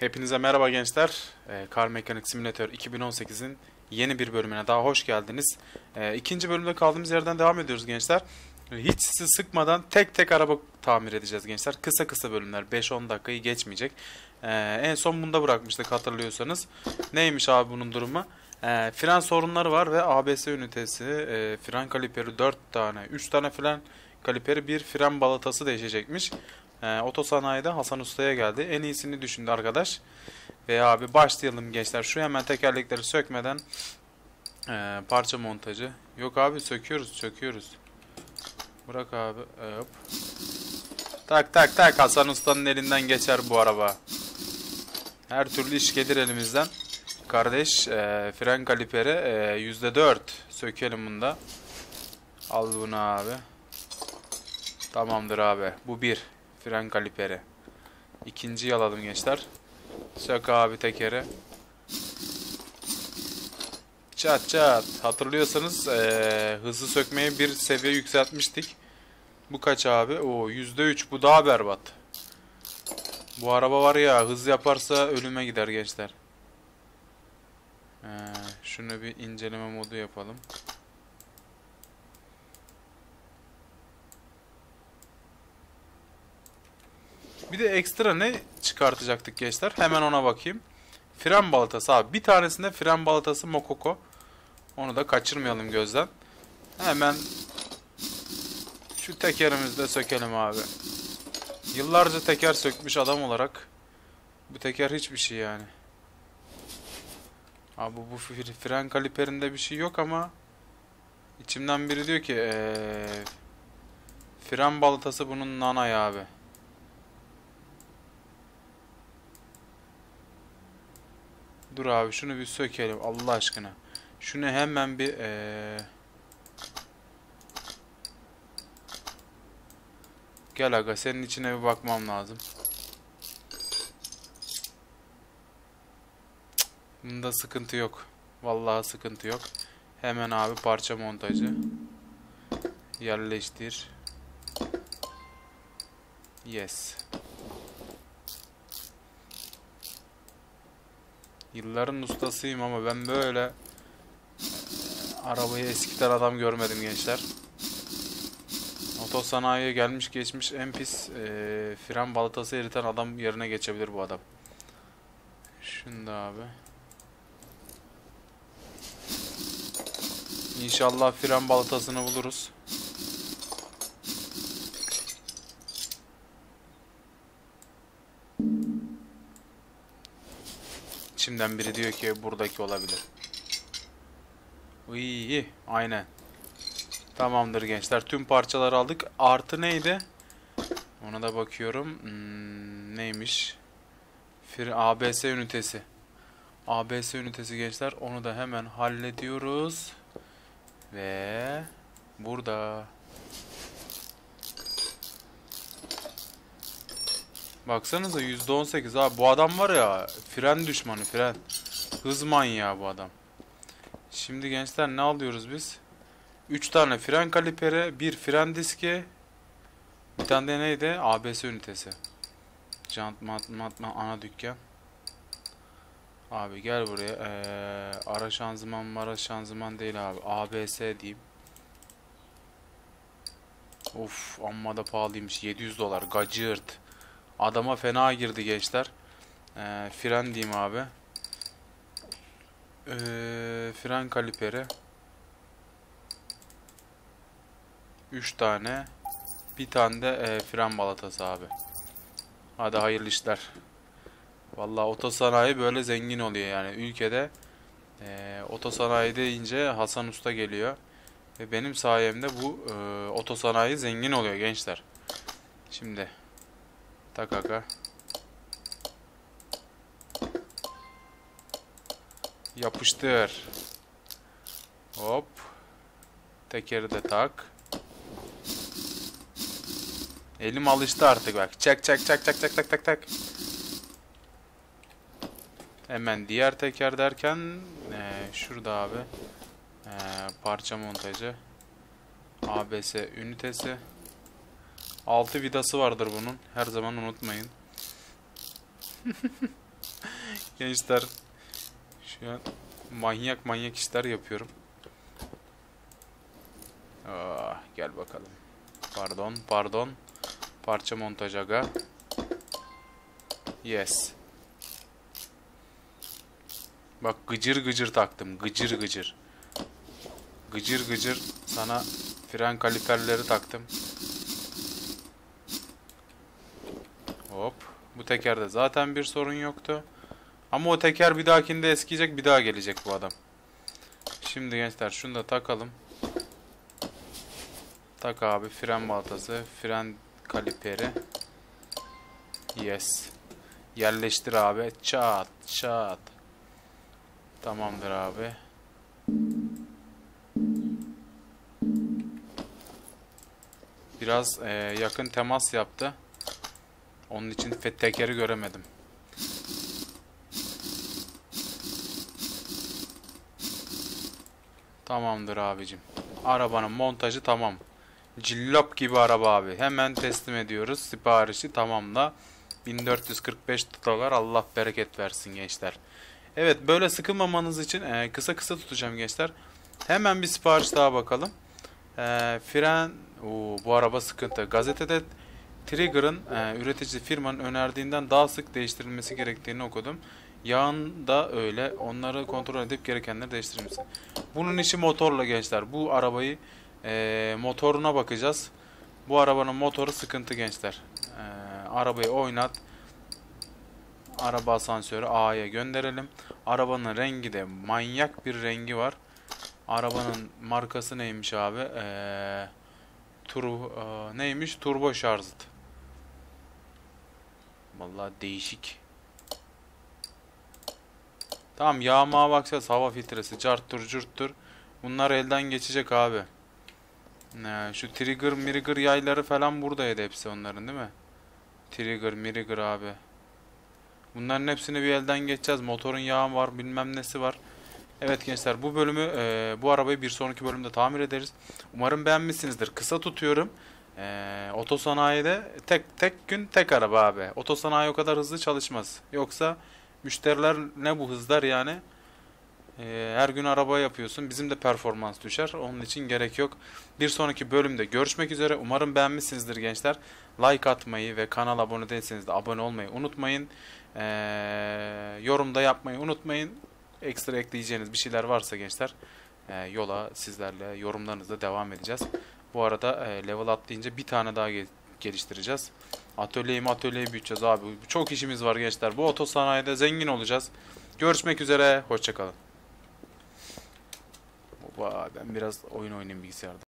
Hepinize merhaba gençler. Ee, Car Mechanic Simulator 2018'in yeni bir bölümüne daha hoş geldiniz. Ee, ikinci bölümde kaldığımız yerden devam ediyoruz gençler. Ee, Hiç sizi sıkmadan tek tek araba tamir edeceğiz gençler. Kısa kısa bölümler 5-10 dakikayı geçmeyecek. En son bunda bırakmıştık hatırlıyorsanız. Neymiş abi bunun durumu? Fren sorunları var ve ABS ünitesi, e, fren kaliperi 4 tane, 3 tane fren kaliperi, bir fren balatası değişecekmiş. Ee, otosanayide Hasan Usta'ya geldi. En iyisini düşündü arkadaş. Ve abi başlayalım gençler. Şu hemen tekerlekleri sökmeden ee, parça montajı. Yok abi söküyoruz söküyoruz. Bırak abi. Hop. Tak tak tak Hasan Usta'nın elinden geçer bu araba. Her türlü iş gelir elimizden. Kardeş ee, fren kaliperi ee, %4 sökelim bunda. Al bunu abi. Tamamdır abi. Bu bir. Fren kaliperi. İkinciyi alalım gençler. Sök abi tekeri. Çat çat. Hatırlıyorsanız eee hızlı sökmeyi bir seviye yükseltmiştik. Bu kaç abi? Oo %3. Bu daha berbat. Bu araba var ya hız yaparsa ölüme gider gençler. Ee, şunu bir inceleme modu yapalım. Bir de ekstra ne çıkartacaktık gençler? Hemen ona bakayım. Fren balatası abi. Bir tanesinde fren balatası Mokoko. Onu da kaçırmayalım gözden. Hemen şu tekerimizi de sökelim abi. Yıllarca teker sökmüş adam olarak bu teker hiçbir şey yani. Abi bu fre- fren kaliperinde bir şey yok ama içimden biri diyor ki ee, fren balatası bunun nanay abi. Dur abi şunu bir sökelim Allah aşkına. Şunu hemen bir eee Gel aga senin içine bir bakmam lazım. Bunda sıkıntı yok. Vallahi sıkıntı yok. Hemen abi parça montajı. Yerleştir. Yes. Yılların ustasıyım ama ben böyle arabayı eskiten adam görmedim gençler. Otosanayiye gelmiş geçmiş en pis e, fren balatası eriten adam yerine geçebilir bu adam. Da abi. İnşallah fren balatasını buluruz. İçimden biri diyor ki buradaki olabilir. İyi, aynen. Tamamdır gençler. Tüm parçaları aldık. Artı neydi? Ona da bakıyorum. Hmm, neymiş? Fir ABS ünitesi. ABS ünitesi gençler. Onu da hemen hallediyoruz. Ve burada. Baksanıza %18 abi. Bu adam var ya fren düşmanı fren. Hız manyağı bu adam. Şimdi gençler ne alıyoruz biz? 3 tane fren kaliperi, bir fren diski, bir tane de neydi? ABS ünitesi. Jant mat mat mat ana dükkan. Abi gel buraya. Ee, ara şanzıman mara şanzıman değil abi. ABS diyeyim. Of amma da pahalıymış. 700 dolar. Gacırt. Adama fena girdi gençler. Ee, fren diyeyim abi. Ee, fren kaliperi. 3 tane. Bir tane de e, fren balatası abi. Hadi hayırlı işler. Vallahi otosanayi böyle zengin oluyor yani. Ülkede e, otosanayi deyince Hasan Usta geliyor. Ve benim sayemde bu e, otosanayi zengin oluyor gençler. Şimdi tak aga. Yapıştır. Hop. Tekeri de tak. Elim alıştı artık bak. Çak çak çak çak çak çak çak çak. Hemen diğer teker derken eee, şurada abi eee, parça montajı ABS ünitesi 6 vidası vardır bunun. Her zaman unutmayın. Gençler şu an manyak manyak işler yapıyorum. Aa, gel bakalım. Pardon, pardon. Parça montaj aga. Yes. Bak gıcır gıcır taktım. Gıcır gıcır. Gıcır gıcır sana fren kaliperleri taktım. Hop. Bu tekerde zaten bir sorun yoktu. Ama o teker bir dahakinde eskiyecek bir daha gelecek bu adam. Şimdi gençler şunu da takalım. Tak abi fren baltası, fren kaliperi. Yes. Yerleştir abi. Çat çat. Tamamdır abi. Biraz e, yakın temas yaptı. Onun için fe- tekeri göremedim. Tamamdır abicim. Arabanın montajı tamam. Cillop gibi araba abi. Hemen teslim ediyoruz. Siparişi tamamla. 1445 dolar. Allah bereket versin gençler. Evet böyle sıkılmamanız için e, kısa kısa tutacağım gençler. Hemen bir sipariş daha bakalım. E, fren... Oo, bu araba sıkıntı. Gazetede Trigger'ın e, üretici firmanın önerdiğinden daha sık değiştirilmesi gerektiğini okudum. Yağın da öyle. Onları kontrol edip gerekenleri değiştirilmesi. Bunun işi motorla gençler. Bu arabayı e, motoruna bakacağız. Bu arabanın motoru sıkıntı gençler. E, arabayı oynat. Araba asansörü A'ya gönderelim. Arabanın rengi de manyak bir rengi var. Arabanın markası neymiş abi? Ee, turbo e, neymiş? Turbo şarjt. Vallahi değişik. Tamam yağma bakacağız. Hava filtresi, carttır, cürttür. Bunlar elden geçecek abi. Ee, şu trigger, mirigger yayları falan buradaydı hepsi onların değil mi? Trigger, mirigger abi. Bunların hepsini bir elden geçeceğiz. Motorun yağı var, bilmem nesi var. Evet gençler bu bölümü, e, bu arabayı bir sonraki bölümde tamir ederiz. Umarım beğenmişsinizdir. Kısa tutuyorum. E, otosanayi'de tek tek gün tek araba abi. Otosanayi o kadar hızlı çalışmaz. Yoksa müşteriler ne bu hızlar yani. E, her gün araba yapıyorsun. Bizim de performans düşer. Onun için gerek yok. Bir sonraki bölümde görüşmek üzere. Umarım beğenmişsinizdir gençler. Like atmayı ve kanala abone değilseniz de abone olmayı unutmayın. Ee, yorumda yapmayı unutmayın. Ekstra ekleyeceğiniz bir şeyler varsa gençler e, yola sizlerle yorumlarınızla devam edeceğiz. Bu arada e, level atlayınca bir tane daha ge- geliştireceğiz. Atölyeyi atölyeyi büyüteceğiz abi. Çok işimiz var gençler. Bu otosanayide zengin olacağız. Görüşmek üzere. Hoşçakalın. Baba ben biraz oyun oynayayım bilgisayarda.